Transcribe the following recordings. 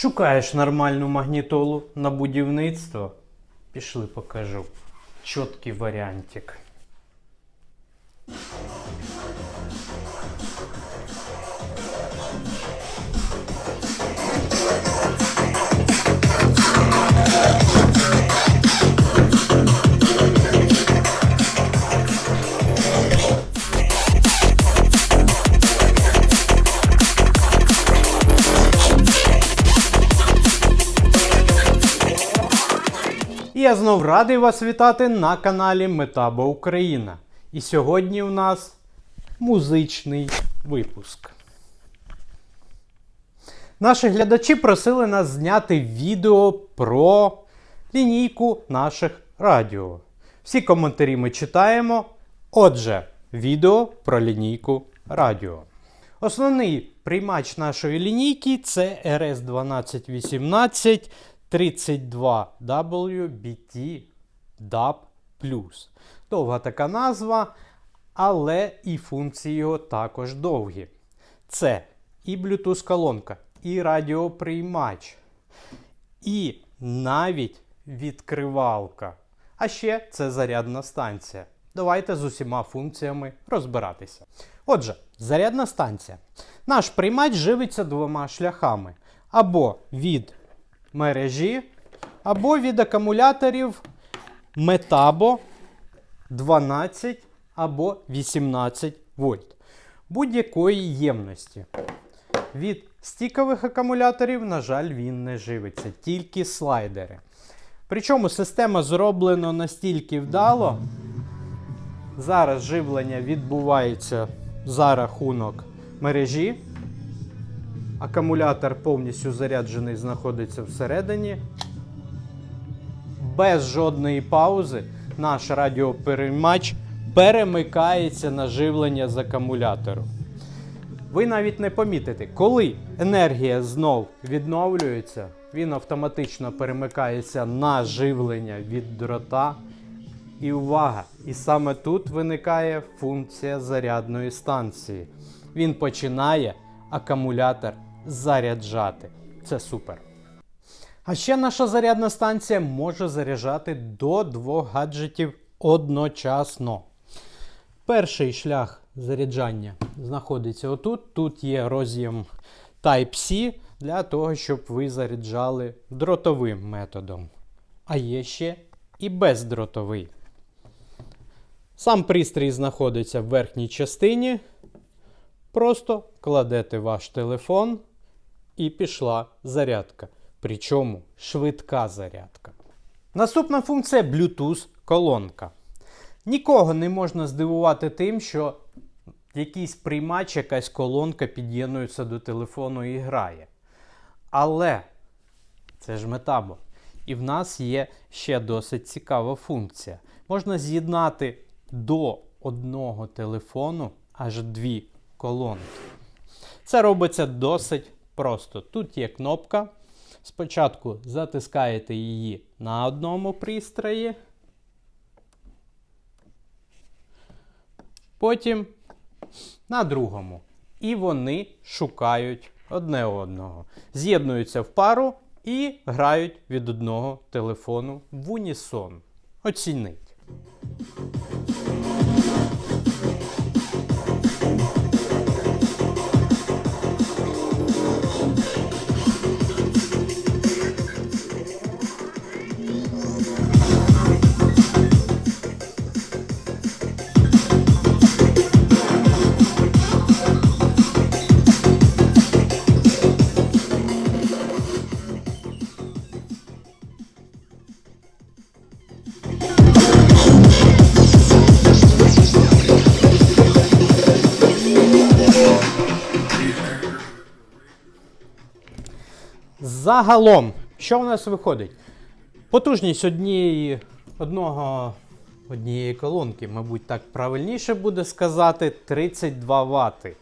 Шукаєш нормальну магнітолу на будівництво? Пішли покажу. Чіткий варіантик. І я знов радий вас вітати на каналі Метаба Україна. І сьогодні у нас музичний випуск. Наші глядачі просили нас зняти відео про лінійку наших радіо. Всі коментарі ми читаємо. Отже, відео про лінійку радіо. Основний приймач нашої лінійки це RS1218 32WBT DAB+. Довга така назва, але і функції його також довгі. Це і Bluetooth колонка, і радіоприймач, і навіть відкривалка. А ще це зарядна станція. Давайте з усіма функціями розбиратися. Отже, зарядна станція. Наш приймач живиться двома шляхами: або від мережі, або від акумуляторів Metabo 12 або 18 вольт будь-якої ємності. Від стікових акумуляторів, на жаль, він не живиться, тільки слайдери. Причому система зроблена настільки вдало. Зараз живлення відбувається за рахунок мережі. Акумулятор повністю заряджений знаходиться всередині. Без жодної паузи наш радіопереймач перемикається на живлення з акумулятору. Ви навіть не помітите, коли енергія знов відновлюється, він автоматично перемикається на живлення від дрота. І увага! І саме тут виникає функція зарядної станції. Він починає акумулятор заряджати. Це супер. А ще наша зарядна станція може заряджати до двох гаджетів одночасно. Перший шлях заряджання знаходиться отут. Тут є роз'єм Type-C для того, щоб ви заряджали дротовим методом. А є ще і бездротовий. Сам пристрій знаходиться в верхній частині. Просто кладете ваш телефон і пішла зарядка. Причому швидка зарядка. Наступна функція Bluetooth колонка. Нікого не можна здивувати тим, що якийсь приймач, якась колонка під'єднується до телефону і грає. Але це ж метабо. І в нас є ще досить цікава функція. Можна з'єднати до одного телефону аж дві колонки. Це робиться досить просто. Тут є кнопка. Спочатку затискаєте її на одному пристрої, потім на другому. І вони шукають одне одного. З'єднуються в пару і грають від одного телефону в унісон. Оцініть. Загалом, що в нас виходить? Потужність однієї, одного, однієї колонки, мабуть, так правильніше буде сказати, 32 Вт.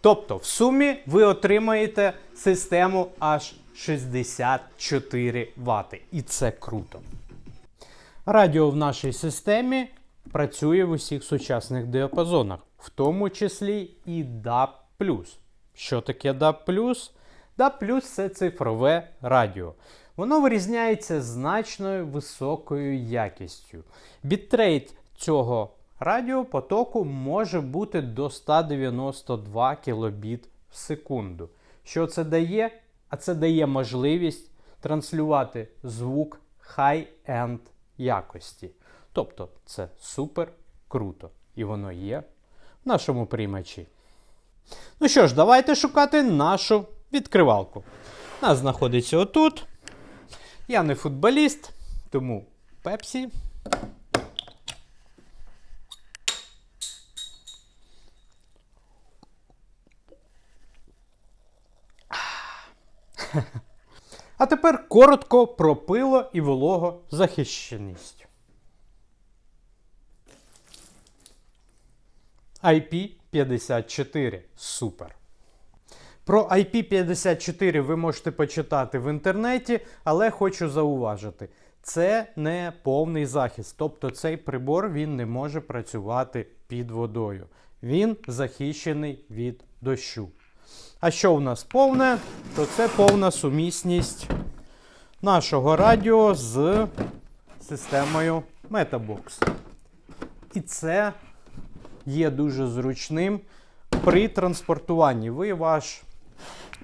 Тобто, в сумі ви отримаєте систему аж 64 Вт. І це круто. Радіо в нашій системі працює в усіх сучасних діапазонах, в тому числі і DAB+. Що таке DAB+? Да, плюс це цифрове радіо. Воно вирізняється значною високою якістю. Бітрейт цього радіопотоку може бути до 192 кілобіт в секунду. Що це дає? А це дає можливість транслювати звук high-end якості. Тобто це супер круто. І воно є в нашому приймачі. Ну що ж, давайте шукати нашу відкривалку. У нас знаходиться отут. Я не футболіст, тому пепсі. А тепер коротко про пило і вологозахищеність. IP54. Супер. Про IP54 ви можете почитати в інтернеті, але хочу зауважити, це не повний захист. Тобто цей прибор він не може працювати під водою. Він захищений від дощу. А що в нас повне? То це повна сумісність нашого радіо з системою Metabox. І це є дуже зручним при транспортуванні. Ви ваш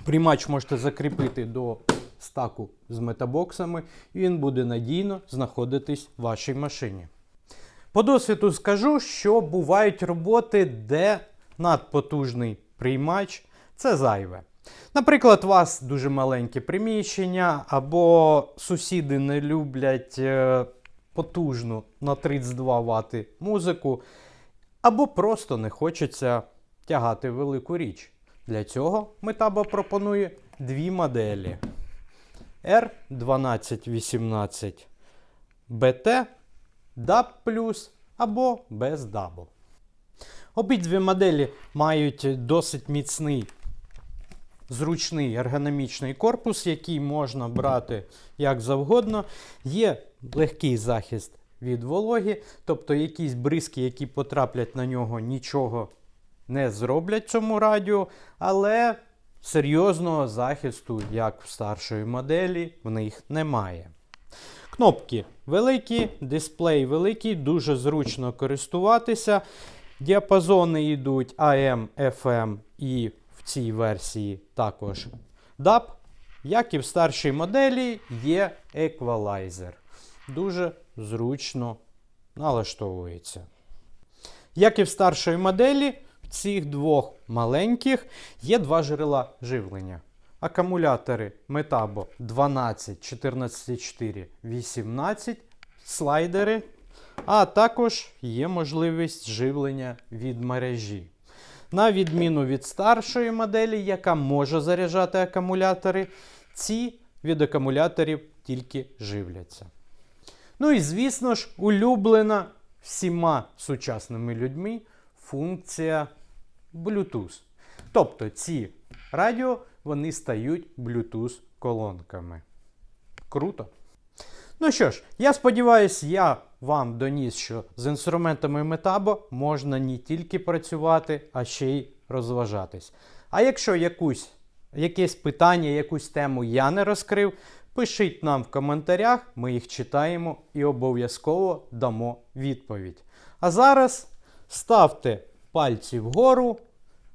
приймач можете закріпити до стаку з метабоксами, і він буде надійно знаходитись в вашій машині. По досвіду скажу, що бувають роботи, де надпотужний приймач це зайве. Наприклад, у вас дуже маленьке приміщення, або сусіди не люблять е, потужну на 32 Вт музику, або просто не хочеться тягати велику річ. Для цього Metabo пропонує дві моделі R1218 BT DAB або без DAB. Обидві моделі мають досить міцний, зручний ергономічний корпус, який можна брати як завгодно. Є легкий захист від вологи, тобто якісь бризки, які потраплять на нього, нічого не зроблять цьому радіо, але серйозного захисту, як в старшої моделі, в них немає. Кнопки великі, дисплей великий, дуже зручно користуватися. Діапазони йдуть AM, FM і в цій версії також DAB. Як і в старшій моделі, є еквалайзер. Дуже зручно налаштовується. Як і в старшої моделі, цих двох маленьких є два джерела живлення. Акумулятори Metabo 12, 14,4, 18, слайдери, а також є можливість живлення від мережі. На відміну від старшої моделі, яка може заряджати акумулятори, ці від акумуляторів тільки живляться. Ну і звісно ж, улюблена всіма сучасними людьми функція Bluetooth. Тобто ці радіо вони стають Bluetooth колонками. Круто! Ну що ж, я сподіваюся, я вам доніс, що з інструментами Metabo можна не тільки працювати, а ще й розважатись. А якщо якусь, якесь питання, якусь тему я не розкрив, пишіть нам в коментарях, ми їх читаємо і обов'язково дамо відповідь. А зараз ставте пальці вгору.